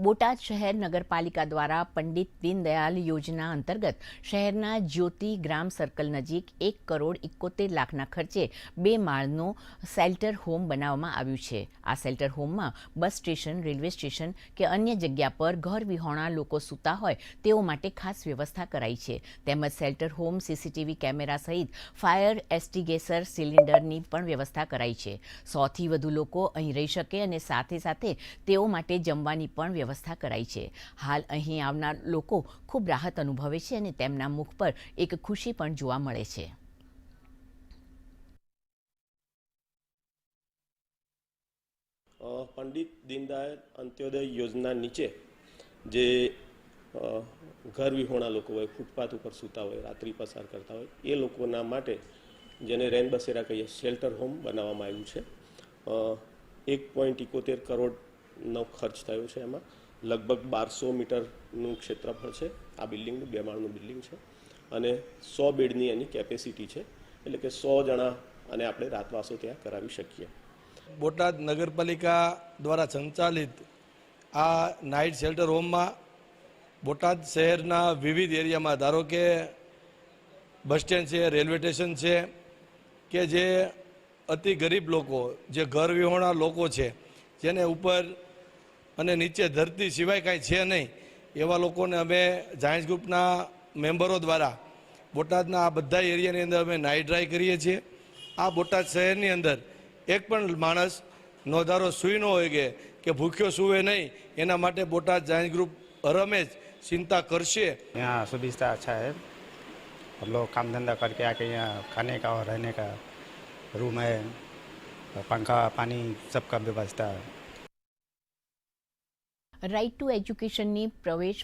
બોટાદ શહેર નગરપાલિકા દ્વારા પંડિત દીનદયાલ યોજના અંતર્ગત શહેરના જ્યોતિ ગ્રામ સર્કલ નજીક એક કરોડ એકોતેર લાખના ખર્ચે બે માળનું શેલ્ટર હોમ બનાવવામાં આવ્યું છે. આ શેલ્ટર હોમમાં બસ સ્ટેશન, રેલવે સ્ટેશન કે અન્ય જગ્યા પર ઘર વિહોણા લોકો સૂતા હોય તેઓ માટે ખાસ વ્યવસ્થા કરાઈ છે. તેમજ શેલ્ટર હોમ, સીસીટીવી કેમેરા સહિત ફાયર એસ્ટિગેસર સિલિન્ડરની પણ વ્યવસ્થા કરાઈ છે. સોથી વધુ લોકો અહીં રહી શકે અને સાથે સાથે તેઓ માટે જમવાની પણ વ્યવસ્થા કરાઈ છે. હાલ અહીં આવનાર લોકો ખૂબ રાહત અનુભવે છે અને તેમના મુખ પર એક ખુશી પણ જોવા મળે છે. પંડિત દીનદયાળ અંત્યોદય યોજના નીચે જે ઘર વિહોણા લોકો હોય, ફૂટપાથ ઉપર સૂતા હોય, રાત્રિ પસાર કરતા હોય, એ લોકોના માટે જેને રેન બસેરા કહીએ શેલ્ટર હોમ બનાવવામાં આવ્યું છે. એક પોઈન્ટ ઇકોતેર કરોડનો ખર્ચ થયો છે એમાં. લગભગ બારસો મીટરનું ક્ષેત્રફળ છે. આ બિલ્ડિંગનું, બે માળનું બિલ્ડિંગ છે. અને સો બેડની એની કેપેસિટી છે. એટલે કે સો જણા અને આપણે રાતવાસો ત્યાં કરાવી શકીએ. બોટાદ નગરપાલિકા દ્વારા સંચાલિત આ નાઇટ શેલ્ટર હોમમાં બોટાદ શહેરના વિવિધ એરિયામાં, ધારો કે બસ સ્ટેન્ડ છે, રેલવે સ્ટેશન છે, કે જે અતિ ગરીબ લોકો, જે ઘર વિહોણા લોકો છે, જેને ઉપર અને નીચે ધરતી સિવાય કાંઈ છે નહીં એવા લોકોને અમે જાયન્ટ્સ ગ્રુપના મેમ્બરો દ્વારા બોટાદના આ બધા એરિયાની અંદર અમે નાઇટ ડ્રાઈવ કરીએ છીએ આ બોટાદ શહેરની અંદર એક પણ માણસ નોંધારો સૂઈ ન હોય કે કે ભૂખ્યો સૂવે નહીં એના માટે બોટાદ જાયન્ટ ગ્રુપ હરમેજ ચિંતા કરશે यहाँ सुविधा अच्छा है हम लोग काम धंधा करके आके यहाँ खाने का और रहने का रूम है और पंखा पानी सबका व्यवस्था है રાઇટ ટુ એજ્યુકેશનની પ્રવેશ